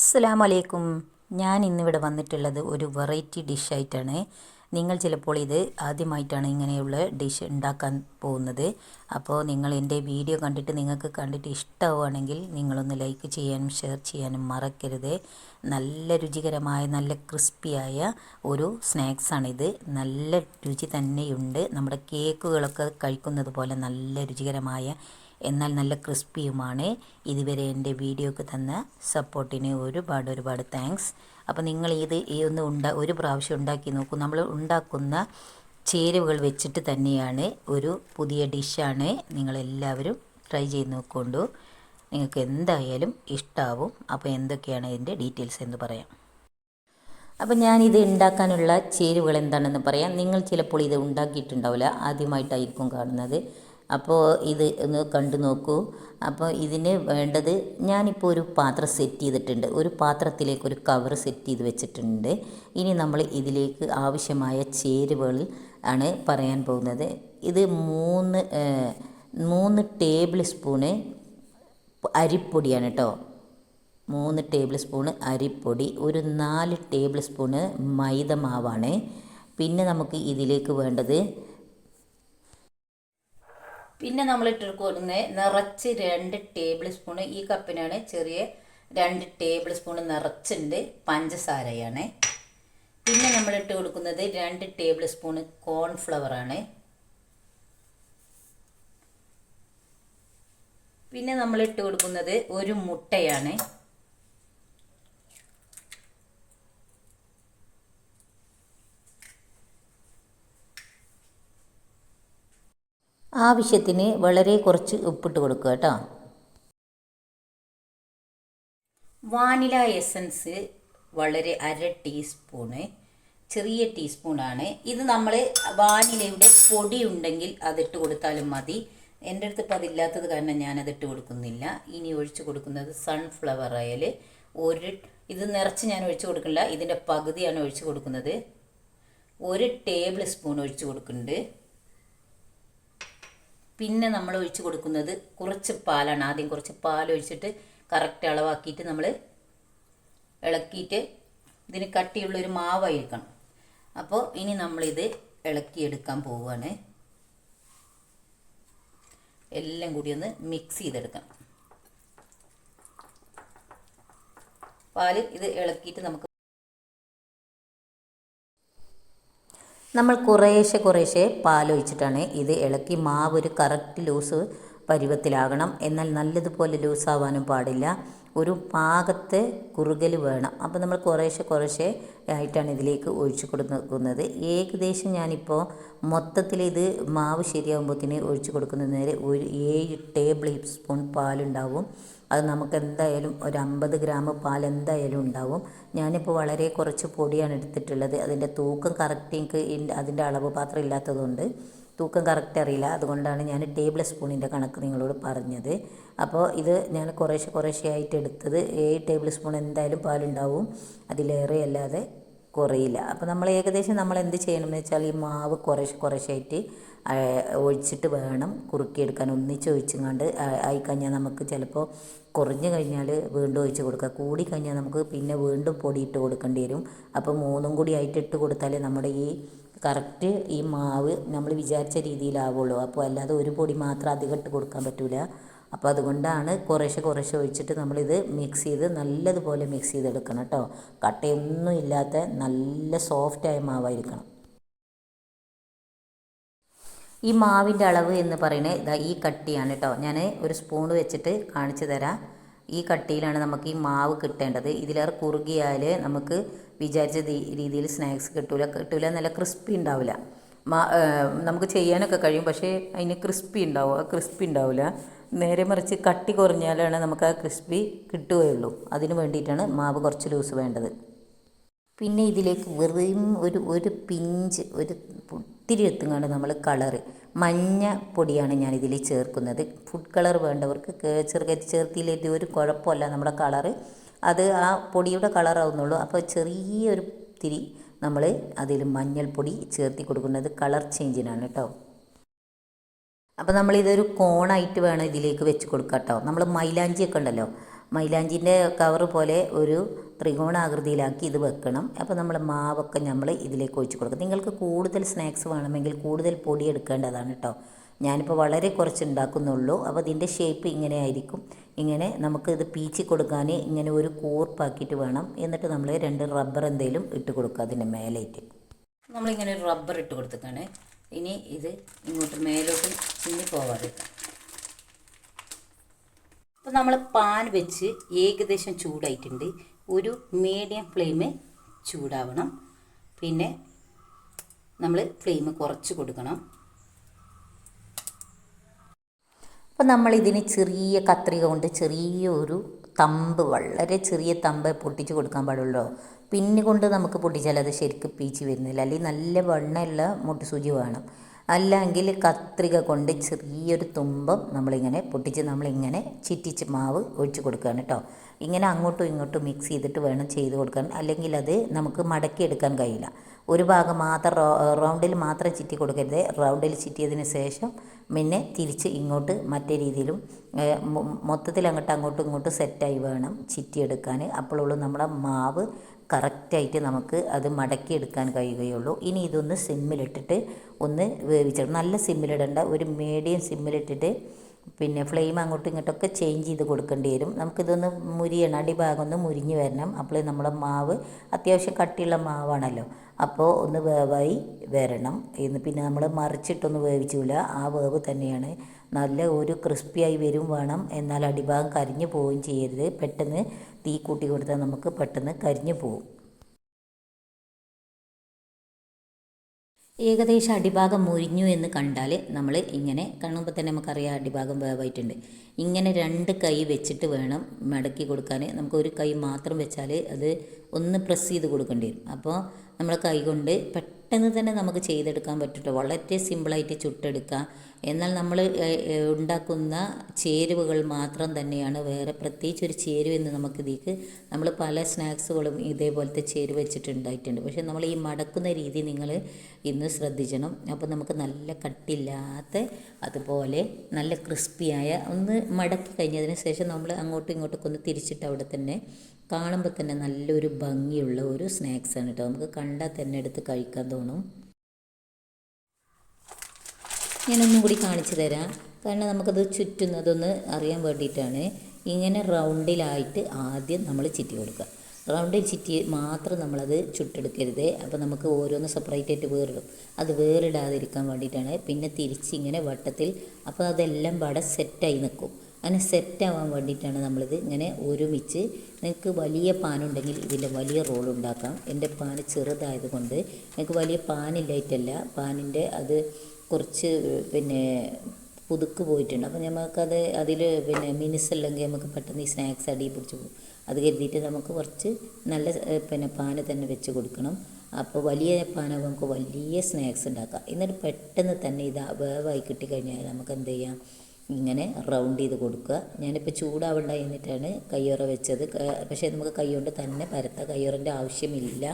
അസ്സലാമു അലൈക്കും ഞാൻ ഇന്നിവിടെ വന്നിട്ടുള്ളത് ഒരു വെറൈറ്റി ഡിഷായിട്ടാണ്. നിങ്ങൾ ചിലപ്പോൾ ഇത് ആദ്യമായിട്ടാണ് ഇങ്ങനെയുള്ള ഡിഷ് ഉണ്ടാക്കാൻ പോകുന്നത്. അപ്പോൾ നിങ്ങൾ എന്റെ വീഡിയോ കണ്ടിട്ട് നിങ്ങൾക്ക് കണ്ടിട്ട് ഇഷ്ടമാവുകയാണെങ്കിൽ നിങ്ങളൊന്ന് ലൈക്ക് ചെയ്യാനും ഷെയർ ചെയ്യാനും മറക്കരുത്. നല്ല രുചികരമായ നല്ല ക്രിസ്പിയായ ഒരു സ്നാക്സാണിത്. നല്ല രുചി തന്നെയുണ്ട്. നമ്മുടെ കേക്കുകളൊക്കെ കഴിക്കുന്നത് പോലെ നല്ല രുചികരമായ എന്നാൽ നല്ല ക്രിസ്പിയുമാണ്. ഇതുവരെ എന്റെ വീഡിയോക്ക് തന്ന സപ്പോർട്ടിന് ഒരുപാട് ഒരുപാട് താങ്ക്സ്. അപ്പോൾ നിങ്ങൾ ഇത് ഒന്ന് ഉണ്ടാ ഒരു പ്രാവശ്യം ഉണ്ടാക്കി നോക്കൂ. നമ്മൾ ഉണ്ടാക്കുന്ന ചേരുവകൾ വെച്ചിട്ട് തന്നെയാണ് ഒരു പുതിയ ഡിഷാണ്. നിങ്ങളെല്ലാവരും ട്രൈ ചെയ്ത് നോക്കൊണ്ടു. നിങ്ങൾക്ക് എന്തായാലും ഇഷ്ടാവും. അപ്പോൾ എന്തൊക്കെയാണ് ഇതിന്റെ ഡീറ്റെയിൽസ് എന്ന് പറയാം. അപ്പം ഞാനിത് ഉണ്ടാക്കാനുള്ള ചേരുവകൾ എന്താണെന്ന് പറയാം. നിങ്ങൾ ചിലപ്പോൾ ഇത് ഉണ്ടാക്കിയിട്ടുണ്ടാവില്ല. ആദ്യമായിട്ടായിരിക്കും കാണുന്നത്. അപ്പോൾ ഇത് ഒന്ന് കണ്ടു നോക്കൂ. അപ്പോൾ ഇതിന് വേണ്ടത് ഞാനിപ്പോൾ ഒരു പാത്രം സെറ്റ് ചെയ്തിട്ടുണ്ട്. ഒരു പാത്രത്തിലേക്ക് ഒരു കവർ സെറ്റ് ചെയ്ത് വെച്ചിട്ടുണ്ട്. ഇനി നമ്മൾ ഇതിലേക്ക് ആവശ്യമായ ചേരുവകൾ ആണ് പറയാൻ പോകുന്നത്. ഇത് മൂന്ന് മൂന്ന് ടേബിൾ സ്പൂണ് അരിപ്പൊടിയാണ് കേട്ടോ മൂന്ന് ടേബിൾ സ്പൂണ് അരിപ്പൊടി ഒരു നാല് ടേബിൾ സ്പൂണ് മൈദ മാവാണ്. പിന്നെ നമുക്ക് ഇതിലേക്ക് വേണ്ടത് പിന്നെ നമ്മൾ ഇട്ടെടുക്കുന്നത് നിറച്ച് രണ്ട് ടേബിൾ സ്പൂൺ ഈ കപ്പിനാണ് ചെറിയ രണ്ട് ടേബിൾ സ്പൂൺ നിറച്ചുണ്ട് പഞ്ചസാരയാണ്. പിന്നെ നമ്മൾ ഇട്ട് കൊടുക്കുന്നത് രണ്ട് ടേബിൾ സ്പൂണ് കോൺഫ്ലവർ ആണ്. പിന്നെ നമ്മൾ ഇട്ട് കൊടുക്കുന്നത് ഒരു മുട്ടയാണ്. ആവശ്യത്തിന് വളരെ കുറച്ച് ഉപ്പിട്ട് കൊടുക്കുക കേട്ടോ. വാനില എസൻസ് വളരെ അര ടീസ്പൂണ് ചെറിയ ടീസ്പൂണാണ്. ഇത് നമ്മൾ വാനിലയുടെ പൊടി ഉണ്ടെങ്കിൽ അതിട്ട് കൊടുത്താലും മതി. എന്റെ അടുത്ത് ഇപ്പോൾ അതില്ലാത്തത് കാരണം ഞാനതിട്ട് കൊടുക്കുന്നില്ല. ഇനി ഒഴിച്ച് കൊടുക്കുന്നത് സൺഫ്ലവർ ഓയിൽ ഒരു ഇത് നിറച്ച് ഞാൻ ഒഴിച്ച് കൊടുക്കില്ല ഇതിന്റെ പകുതിയാണ് ഒഴിച്ച് കൊടുക്കുന്നത്. ഒരു ടേബിൾ സ്പൂൺ ഒഴിച്ച് കൊടുക്കുന്നുണ്ട്. പിന്നെ നമ്മൾ ഒഴിച്ച് കൊടുക്കുന്നത് കുറച്ച് പാലാണ്. ആദ്യം കുറച്ച് പാൽ ഒഴിച്ചിട്ട് കറക്റ്റ് അളവാക്കിയിട്ട് നമ്മൾ ഇളക്കിയിട്ട് ഇതിന് കട്ടിയുള്ളൊരു മാവായിരിക്കണം. അപ്പോൾ ഇനി നമ്മളിത് ഇളക്കിയെടുക്കാൻ പോവുകയാണ്. എല്ലാം കൂടി ഒന്ന് മിക്സ് ചെയ്തെടുക്കണം. പാൽ ഇത് ഇളക്കിയിട്ട് നമുക്ക് നമ്മൾ കുറേശ്ശെ കുറേശ്ശെ പാലൊഴിച്ചിട്ടാണ് ഇത് ഇളക്കി മാവ് ഒരു കറക്റ്റ് ലൂസ് പരുവത്തിലാകണം. എന്നാൽ നല്ലതുപോലെ ലൂസാവാനും പാടില്ല. ഒരു പാകത്തെ കുറുകൽ വേണം. അപ്പോൾ നമ്മൾ കുറേശ്ശെ കുറേശ്ശെ ആയിട്ടാണ് ഇതിലേക്ക് ഒഴിച്ചു കൊടുക്കുന്നത്. ഏകദേശം ഞാനിപ്പോൾ മൊത്തത്തിൽ ഇത് മാവ് ശരിയാകുമ്പോഴത്തേന് ഒഴിച്ചു നേരെ ഒരു ഏഴ് ടേബിൾ സ്പൂൺ പാലുണ്ടാവും. അത് നമുക്ക് എന്തായാലും ഒരു അമ്പത് ഗ്രാം പാൽ എന്തായാലും ഉണ്ടാവും. ഞാനിപ്പോൾ വളരെ കുറച്ച് പൊടിയാണ് എടുത്തിട്ടുള്ളത്. അതിന്റെ തൂക്കം കറക്റ്റ് എനിക്ക് അതിന്റെ അളവ് പാത്രം ഇല്ലാത്തതുകൊണ്ട് തൂക്കം കറക്റ്റ് അറിയില്ല. അതുകൊണ്ടാണ് ഞാൻ ടേബിൾ സ്പൂണിന്റെ കണക്ക് നിങ്ങളോട് പറഞ്ഞത്. അപ്പോൾ ഇത് ഞാൻ കുറേശ്ശെ കുറേശ്ശെ ആയിട്ട് എടുത്തത്. ഏഴ് ടേബിൾ സ്പൂൺ എന്തായാലും പാലുണ്ടാവും. അതിലേറെ അല്ലാതെ കുറയില്ല. അപ്പോൾ നമ്മൾ ഏകദേശം നമ്മൾ എന്ത് ചെയ്യണമെന്ന് വെച്ചാൽ ഈ മാവ് കുറേശ്ശെ കുറേശ്ശെ ആയിട്ട് ഒഴിച്ചിട്ട് വേണം കുറുക്കിയെടുക്കാൻ. ഒന്നിച്ച് ഒഴിച്ചങ്ങാണ്ട് ആയിക്കഴിഞ്ഞാൽ നമുക്ക് ചിലപ്പോൾ കുറഞ്ഞു കഴിഞ്ഞാൽ വീണ്ടും ഒഴിച്ച് കൊടുക്കുക. കൂടി കഴിഞ്ഞാൽ നമുക്ക് പിന്നെ വീണ്ടും പൊടി ഇട്ട് കൊടുക്കേണ്ടി വരും. അപ്പോൾ മൂന്നും കൂടി ആയിട്ട് ഇട്ട് കൊടുത്താലേ നമ്മുടെ ഈ കറക്റ്റ് ഈ മാവ് നമ്മൾ വിചാരിച്ച രീതിയിലാവുള്ളൂ. അപ്പോൾ അല്ലാതെ ഒരു പൊടി മാത്രം അധികം ഇട്ട് കൊടുക്കാൻ പറ്റില്ല അപ്പോൾ അതുകൊണ്ടാണ് കുറേശ്ശെ കുറേശ്ശെ ഒഴിച്ചിട്ട് നമ്മളിത് മിക്സ് ചെയ്ത് നല്ലതുപോലെ മിക്സ് ചെയ്തെടുക്കണം കേട്ടോ. കട്ടയൊന്നും ഇല്ലാത്ത നല്ല സോഫ്റ്റായ മാവായിരിക്കണം. ഈ മാവിന്റെ അളവ് എന്ന് പറയുന്നത് ഇതാ ഈ കട്ടിയാണ് കേട്ടോ. ഞാൻ ഒരു സ്പൂൺ വെച്ചിട്ട് കാണിച്ചു തരാം. ഈ കട്ടിയിലാണ് നമുക്ക് ഈ മാവ് കിട്ടേണ്ടത്. ഇതിലേറെ കുറുകിയാൽ നമുക്ക് വിചാരിച്ച രീതിയിൽ സ്നാക്സ് കിട്ടൂല. കിട്ടൂല നല്ല ക്രിസ്പി ഉണ്ടാവില്ല. മാ നമുക്ക് ചെയ്യാനൊക്കെ കഴിയും പക്ഷേ അതിന് ക്രിസ്പി ഉണ്ടാവും? ആ ക്രിസ്പി ഉണ്ടാവില്ല. നേരെ മറിച്ച് കട്ടി കുറഞ്ഞാലാണ് നമുക്ക് ആ ക്രിസ്പി കിട്ടുകയുള്ളൂ. അതിന് വേണ്ടിയിട്ടാണ് മാവ് കുറച്ച് ലൂസ് വേണ്ടത്. പിന്നെ ഇതിലേക്ക് വെറും ഒരു ഒരു പിഞ്ച് ഒരു ഇത്തിരി എത്തുങ്ങാണ്ട് നമ്മൾ കളറ്. മഞ്ഞ പൊടിയാണ് ഞാൻ ഇതിൽ ചേർക്കുന്നത്. ഫുഡ് കളർ വേണ്ടവർക്ക് ചെറുക ചേർത്തിയിലേക്ക് ഒരു കുഴപ്പമല്ല നമ്മുടെ കളറ്. അത് ആ പൊടിയുടെ കളറാവുന്നുള്ളൂ. അപ്പോൾ ചെറിയൊരു തിരി നമ്മൾ അതിൽ മഞ്ഞൾപ്പൊടി ചേർത്തി കൊടുക്കുന്നത് കളർ ചേഞ്ചിനാണ് കേട്ടോ. അപ്പോൾ നമ്മളിതൊരു കോണായിട്ട് വേണം ഇതിലേക്ക് വെച്ച് കൊടുക്കാം കേട്ടോ നമ്മൾ മൈലാഞ്ചിയൊക്കെ ഉണ്ടല്ലോ. മൈലാഞ്ചിന്റെ കവർ പോലെ ഒരു ത്രികോണാകൃതിയിലാക്കി ഇത് വെക്കണം. അപ്പോൾ നമ്മൾ മാവൊക്കെ നമ്മൾ ഇതിലേക്ക് ഒഴിച്ച് കൊടുക്കും. നിങ്ങൾക്ക് കൂടുതൽ സ്നാക്സ് വേണമെങ്കിൽ കൂടുതൽ പൊടി എടുക്കേണ്ടതാണ് കേട്ടോ ഞാനിപ്പോൾ വളരെ കുറച്ച് ഉണ്ടാക്കുന്നുള്ളൂ. അപ്പോൾ ഇതിന്റെ ഷേപ്പ് ഇങ്ങനെ ആയിരിക്കും. ഇങ്ങനെ നമുക്ക് ഇത് പീച്ചി കൊടുക്കാൻ ഇങ്ങനെ ഒരു കൂർപ്പാക്കിയിട്ട് വേണം. എന്നിട്ട് നമ്മൾ രണ്ട് റബ്ബർ എന്തെങ്കിലും ഇട്ട് കൊടുക്കുക അതിന്റെ മേലേറ്റ്. നമ്മളിങ്ങനെ ഒരു റബ്ബർ ഇട്ട് കൊടുത്തേക്കാണ് ഇനി ഇത് ഇങ്ങോട്ട് മേലോട്ട് ചിന്നി പോവാതിരിക്കാം അപ്പോൾ നമ്മൾ പാൻ വെച്ച് ഏകദേശം ചൂടായിട്ടുണ്ട്. ഒരു മീഡിയം ഫ്ലെയിം ചൂടാവണം. പിന്നെ നമ്മൾ ഫ്ലെയിം കുറച്ച് കൊടുക്കണം. അപ്പോൾ നമ്മൾ ഇതിന് ചെറിയ കത്രിക കൊണ്ട് ചെറിയ ഒരു തമ്പ് വളരെ ചെറിയ തമ്പ് പൊട്ടിച്ച് കൊടുക്കാൻ പാടുള്ളൂ. പിന്നെ കൊണ്ട് നമുക്ക് പൊട്ടിച്ചാൽ അത് ശരിക്കും പീച്ച് വരുന്നില്ല. അല്ലെങ്കിൽ നല്ല വെണ്ണയുള്ള മുട്ടുസൂചി വേണം അല്ലെങ്കിൽ കത്രിക കൊണ്ട് ചെറിയൊരു തുമ്പം നമ്മളിങ്ങനെ പൊട്ടിച്ച് നമ്മളിങ്ങനെ ചിറ്റിച്ച് മാവ് ഒഴിച്ച് കൊടുക്കുകയാണ് കേട്ടോ. ഇങ്ങനെ അങ്ങോട്ടും ഇങ്ങോട്ടും മിക്സ് ചെയ്തിട്ട് വേണം ചെയ്ത് കൊടുക്കാൻ. അല്ലെങ്കിൽ അത് നമുക്ക് മടക്കി എടുക്കാൻ കഴിയില്ല. ഒരു ഭാഗം മാത്രം റൗണ്ടിൽ മാത്രം ചിറ്റി കൊടുക്കരുത്. റൗണ്ടിൽ ചിറ്റിയതിന് ശേഷം പിന്നെ തിരിച്ച് ഇങ്ങോട്ട് മറ്റേ രീതിയിലും മൊത്തത്തിൽ അങ്ങോട്ട് അങ്ങോട്ടും ഇങ്ങോട്ടും സെറ്റായി വേണം ചിറ്റിയെടുക്കാൻ. അപ്പോഴുള്ളൂ നമ്മുടെ മാവ് കറക്റ്റായിട്ട് നമുക്ക് അത് മടക്കിയെടുക്കാൻ കഴിയുകയുള്ളൂ. ഇനി ഇതൊന്ന് സിമ്മിലിട്ടിട്ട് ഒന്ന് വേവിച്ചെടുക്കും നല്ല സിമ്മിലിടേണ്ട. ഒരു മീഡിയം സിമ്മിലിട്ടിട്ട് പിന്നെ ഫ്ലെയിം അങ്ങോട്ടും ഇങ്ങോട്ടൊക്കെ ചേഞ്ച് ചെയ്ത് കൊടുക്കേണ്ടി വരും. നമുക്കിതൊന്ന് മുരിയണം. അടിഭാഗം ഒന്ന് മുരിഞ്ഞ് വരണം. അപ്പോൾ നമ്മുടെ മാവ് അത്യാവശ്യം കട്ടിയുള്ള മാവാണല്ലോ. അപ്പോൾ ഒന്ന് വേവായി വരണം. എന്ന് പിന്നെ നമ്മൾ മറിച്ചിട്ടൊന്നും വേവിച്ചില്ല ആ വേവ് തന്നെയാണ്. നല്ല ഒരു ക്രിസ്പിയായി വരും വേണം. എന്നാൽ അടിഭാഗം കരിഞ്ഞു പോവുകയും ചെയ്യരുത്. പെട്ടെന്ന് തീ കൂട്ടി കൊടുത്താൽ നമുക്ക് പെട്ടെന്ന് കരിഞ്ഞു പോവും. ഏകദേശം അടിഭാഗം മുരിഞ്ഞു എന്ന് കണ്ടാൽ നമ്മൾ ഇങ്ങനെ കാണുമ്പോൾ തന്നെ നമുക്കറിയാം അടിഭാഗം വേവായിട്ടുണ്ട്. ഇങ്ങനെ രണ്ട് കൈ വെച്ചിട്ട് വേണം മടക്കി കൊടുക്കാൻ നമുക്ക് ഒരു കൈ മാത്രം വെച്ചാൽ അത് ഒന്ന് പ്രസ് ചെയ്ത് കൊടുക്കേണ്ടി വരും. അപ്പോൾ നമ്മൾ കൈ കൊണ്ട് പെട്ടെന്ന് തന്നെ നമുക്ക് ചെയ്തെടുക്കാൻ പറ്റും വളരെ സിമ്പിളായിട്ട് ചുട്ടെടുക്കാം എന്നാൽ നമ്മൾ ഉണ്ടാക്കുന്ന ചേരുവകൾ മാത്രം തന്നെയാണ് വേറെ പ്രത്യേകിച്ച് ഒരു ചേരുവ എന്ന് നമുക്ക് ഇതിക്ക് നമ്മൾ പല സ്നാക്സുകളും ഇതേപോലത്തെ ചേരുവ വെച്ചിട്ടുണ്ടായിട്ടുണ്ട്. പക്ഷേ നമ്മൾ ഈ മടക്കുന്ന രീതി നിങ്ങൾ ഇന്ന് ശ്രദ്ധിക്കണം അപ്പോൾ നമുക്ക് നല്ല കട്ടില്ലാത്ത അതുപോലെ നല്ല ക്രിസ്പിയായ ഒന്ന് മടക്കി കഴിഞ്ഞതിന് ശേഷം നമ്മൾ അങ്ങോട്ടും ഇങ്ങോട്ടൊക്കെ ഒന്ന് തിരിച്ചിട്ട് അവിടെ തന്നെ കാണുമ്പോൾ തന്നെ നല്ലൊരു ഭംഗിയുള്ള ഒരു സ്നാക്സ് ആണ് കേട്ടോ നമുക്ക് കണ്ടാൽ തന്നെ എടുത്ത് കഴിക്കാൻ തോന്നും. ഞാനൊന്നും കൂടി കാണിച്ചു തരാം. കാരണം നമുക്കത് ചുറ്റുന്നതൊന്ന് അറിയാൻ വേണ്ടിയിട്ടാണ്. ഇങ്ങനെ റൗണ്ടിലായിട്ട് ആദ്യം നമ്മൾ ചിറ്റി കൊടുക്കുക. റൗണ്ടിൽ ചിറ്റി മാത്രം നമ്മളത് ചുട്ടെടുക്കരുത്. അപ്പോൾ നമുക്ക് ഓരോന്ന് സെപ്പറേറ്റ് ആയിട്ട് വേറിടും. അത് വേറിടാതിരിക്കാൻ വേണ്ടിയിട്ടാണ്. പിന്നെ തിരിച്ച് ഇങ്ങനെ വട്ടത്തിൽ. അപ്പോൾ അതെല്ലാം പാടെ സെറ്റായി നിൽക്കും അങ്ങനെ സെറ്റാവാൻ വേണ്ടിയിട്ടാണ് നമ്മളിത് ഇങ്ങനെ ഒരുമിച്ച് നിങ്ങൾക്ക് വലിയ പാനുണ്ടെങ്കിൽ ഇതിന്റെ വലിയ റോൾ ഉണ്ടാക്കാം. എന്റെ പാൻ ചെറുതായതുകൊണ്ട് നിങ്ങൾക്ക് വലിയ പാനില്ലായിട്ടല്ല പാനിന്റെ അത് കുറച്ച് പിന്നെ പുതുക്ക് പോയിട്ടുണ്ട്. അപ്പോൾ നമുക്കത് അതിൽ പിന്നെ മിനിസ് അല്ലെങ്കിൽ നമുക്ക് പെട്ടെന്ന് ഈ സ്നാക്സ് അടി പിടിച്ച് പോകും. അത് കരുതിയിട്ട് നമുക്ക് കുറച്ച് നല്ല പിന്നെ പാന് തന്നെ വെച്ച് കൊടുക്കണം. അപ്പോൾ വലിയ പാനാകുമ്പോൾ നമുക്ക് വലിയ സ്നാക്സ് ഉണ്ടാക്കാം. എന്നിട്ട് പെട്ടെന്ന് തന്നെ ഇത് വേവായി കിട്ടിക്കഴിഞ്ഞാൽ നമുക്ക് എന്ത് ചെയ്യാം? ഇങ്ങനെ റൗണ്ട് ചെയ്ത് കൊടുക്കുക. ഞാനിപ്പോൾ ചൂടാവണ്ട എന്നിട്ടാണ് കയ്യുറ വെച്ചത്. പക്ഷേ നമുക്ക് കൈകൊണ്ട് തന്നെ പരത്ത. കയ്യുറന്റെ ആവശ്യമില്ല.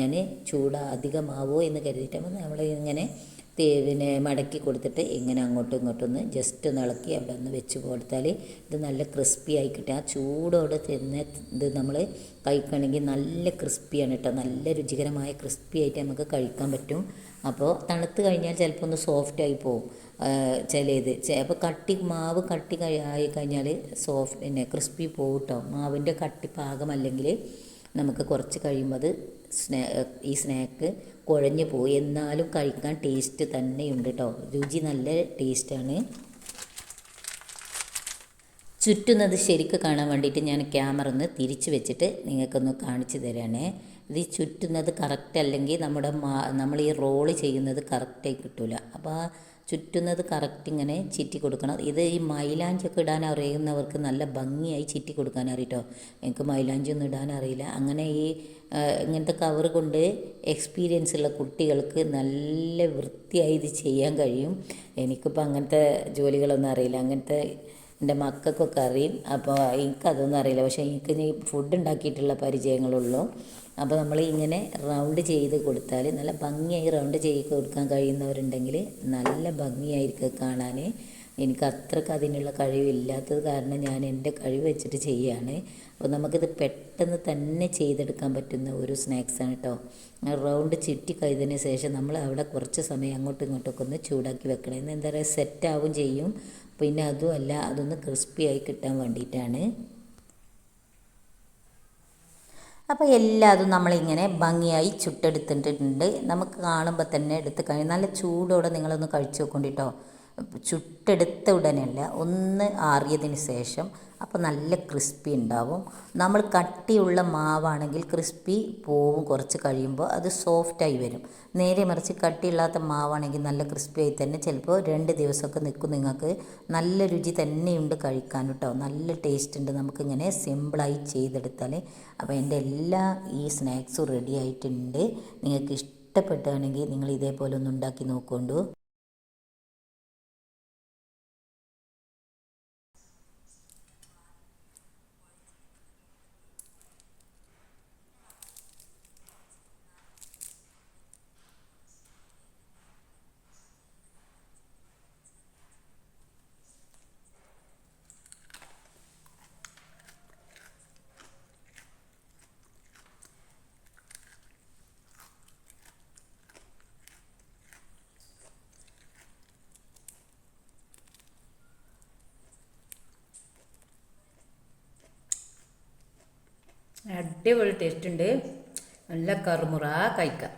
ഞാൻ ചൂട അധികമാവോ എന്ന് കരുതിയിട്ടാകുമ്പോൾ നമ്മൾ ഇങ്ങനെ തേവിനെ മടക്കി കൊടുത്തിട്ട് ഇങ്ങനെ അങ്ങോട്ടും ഇങ്ങോട്ടും ഒന്ന് ജസ്റ്റ് ഒന്ന് ഇളക്കി അവിടെ ഒന്ന് വെച്ച് കൊടുത്താൽ ഇത് നല്ല ക്രിസ്പി ആയി കിട്ടും. ആ ചൂടോടെ തന്നെ ഇത് നമ്മൾ കഴിക്കണമെങ്കിൽ നല്ല ക്രിസ്പിയാണ് കേട്ടോ നല്ല രുചികരമായ ക്രിസ്പി ആയിട്ട് നമുക്ക് കഴിക്കാൻ പറ്റും. അപ്പോൾ തണുത്ത് കഴിഞ്ഞാൽ ചിലപ്പോൾ ഒന്ന് സോഫ്റ്റ് ആയി പോകും ചിലത്. അപ്പോൾ കട്ടി മാവ് കട്ടി ആയി കഴിഞ്ഞാൽ സോഫ്റ്റ് പിന്നെ ക്രിസ്പി പോകും കേട്ടോ മാവിന്റെ കട്ടി പാകമല്ലെങ്കിൽ നമുക്ക് കുറച്ച് കഴിയുമ്പോൾ അത് സ്നാ ഈ സ്നാക്ക് കുഴഞ്ഞു പോയി എന്നാലും കഴിക്കാൻ ടേസ്റ്റ് തന്നെയുണ്ട് കേട്ടോ രുചി നല്ല ടേസ്റ്റാണ് ചുറ്റുന്നത് ശരിക്ക് കാണാൻ വേണ്ടിയിട്ട് ഞാൻ ക്യാമറ ഒന്ന് തിരിച്ച് വെച്ചിട്ട് നിങ്ങൾക്കൊന്ന് കാണിച്ചു തരാണേ. ഇത് ചുറ്റുന്നത് കറക്റ്റ് അല്ലെങ്കിൽ നമ്മുടെ മാ നമ്മൾ ഈ റോൾ ചെയ്യുന്നത് കറക്റ്റായി കിട്ടില്ല അപ്പോൾ ചുറ്റുന്നത് കറക്റ്റ് ഇങ്ങനെ ചിറ്റി കൊടുക്കണം. ഇത് ഈ മൈലാഞ്ചൊക്കെ ഇടാൻ അറിയുന്നവർക്ക് നല്ല ഭംഗിയായി ചിറ്റി കൊടുക്കാൻ അറിയട്ടോ? എനിക്ക് മൈലാഞ്ചൊന്നും ഇടാൻ അറിയില്ല. അങ്ങനെ ഈ ഇങ്ങനത്തെ കവർ കൊണ്ട് എക്സ്പീരിയൻസ് ഉള്ള കുട്ടികൾക്ക് നല്ല വൃത്തിയായി ഇത് ചെയ്യാൻ കഴിയും. എനിക്കിപ്പോൾ അങ്ങനത്തെ ജോലികളൊന്നും അറിയില്ല. അങ്ങനത്തെ എന്റെ മക്കൾക്കൊക്കെ അറിയും. അപ്പോൾ എനിക്കതൊന്നും അറിയില്ല. പക്ഷേ എനിക്ക് ഈ ഫുഡ് ഉണ്ടാക്കിയിട്ടുള്ള പരിചയങ്ങളുള്ളൂ. അപ്പോൾ നമ്മൾ ഇങ്ങനെ റൗണ്ട് ചെയ്ത് കൊടുത്താൽ നല്ല ഭംഗിയായി റൗണ്ട് ചെയ്ത് കൊടുക്കാൻ കഴിയുന്നവരുണ്ടെങ്കിൽ നല്ല ഭംഗിയായിരിക്കും കാണാൻ. എനിക്ക് അത്രയ്ക്ക് അതിനുള്ള കഴിവില്ലാത്തത് കാരണം ഞാൻ എന്റെ കഴിവ് വെച്ചിട്ട് ചെയ്യുകയാണ്. അപ്പോൾ നമുക്കിത് പെട്ടെന്ന് തന്നെ ചെയ്തെടുക്കാൻ പറ്റുന്ന ഒരു സ്നാക്സാണ് കേട്ടോ. റൗണ്ട് ചുറ്റി കഴിഞ്ഞതിന് ശേഷം നമ്മൾ അവിടെ കുറച്ച് സമയം അങ്ങോട്ടും ഇങ്ങോട്ടൊക്കെ ഒന്ന് ചൂടാക്കി വെക്കണം. ഇന്ന് എന്താ പറയുക സെറ്റാവും ചെയ്യും. പിന്നെ അതുമല്ല അതൊന്ന് ക്രിസ്പിയായി കിട്ടാൻ വേണ്ടിയിട്ടാണ്. അപ്പോൾ എല്ലാതും നമ്മളിങ്ങനെ ഭംഗിയായി ചുട്ടെടുത്തിട്ടുണ്ട്. നമുക്ക് കാണുമ്പോൾ തന്നെ എടുത്ത് കഴിഞ്ഞ് നല്ല ചൂടോടെ നിങ്ങളൊന്ന് കഴിച്ചു നോക്കണ്ടിട്ടോ ചുട്ടെടുത്ത ഉടനെയല്ല ഒന്ന് ആറിയതിന് ശേഷം അപ്പോൾ നല്ല ക്രിസ്പി ഉണ്ടാവും. നമ്മൾ കട്ടിയുള്ള മാവാണെങ്കിൽ ക്രിസ്പി പോവും കുറച്ച് കഴിയുമ്പോൾ അത് സോഫ്റ്റായി വരും. നേരെ മറിച്ച് കട്ടിയില്ലാത്ത മാവാണെങ്കിൽ നല്ല ക്രിസ്പി ആയി തന്നെ ചിലപ്പോൾ രണ്ട് ദിവസമൊക്കെ നിൽക്കും നിങ്ങൾക്ക്. നല്ല രുചി തന്നെയുണ്ട് കഴിക്കാൻ കേട്ടോ. നല്ല ടേസ്റ്റ് ഉണ്ട്. നമുക്കിങ്ങനെ സിമ്പിളായി ചെയ്തെടുത്താൽ അപ്പോൾ എന്റെ എല്ലാ ഈ സ്നാക്സും റെഡി ആയിട്ടുണ്ട്. നിങ്ങൾക്ക് ഇഷ്ടപ്പെട്ടാണെങ്കിൽ നിങ്ങൾ ഇതേപോലെ ഒന്ന് ഉണ്ടാക്കി നോക്കൊണ്ടു അടിപൊളി ടേസ്റ്റ് ഉണ്ട്. നല്ല കറുമുറ കഴിക്കാം.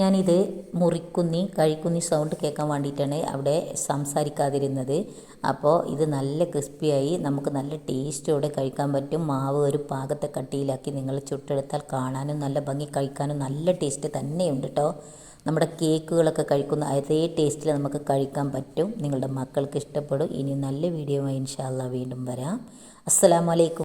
ഞാനിത് മുറിക്കുന്നി കഴിക്കുന്നി സൗണ്ട് കേൾക്കാൻ വേണ്ടിയിട്ടാണ് അവിടെ സംസാരിക്കാതിരുന്നത്. അപ്പോൾ ഇത് നല്ല ക്രിസ്പിയായി നമുക്ക് നല്ല ടേസ്റ്റോടെ കഴിക്കാൻ പറ്റും. മാവ് ഒരു പാകത്തെ കട്ടിയിലാക്കി നിങ്ങൾ ചുട്ടെടുത്താൽ കാണാനും നല്ല ഭംഗി കഴിക്കാനും നല്ല ടേസ്റ്റ് തന്നെയുണ്ട് കേട്ടോ നമ്മുടെ കേക്കുകളൊക്കെ കഴിക്കുന്ന അതേ ടേസ്റ്റിൽ നമുക്ക് കഴിക്കാൻ പറ്റും. നിങ്ങളുടെ മക്കൾക്ക് ഇഷ്ടപ്പെടും. ഇനി നല്ല വീഡിയോ ഇൻഷാല്ല വീണ്ടും വരാം. അസ്സലാമലൈക്കും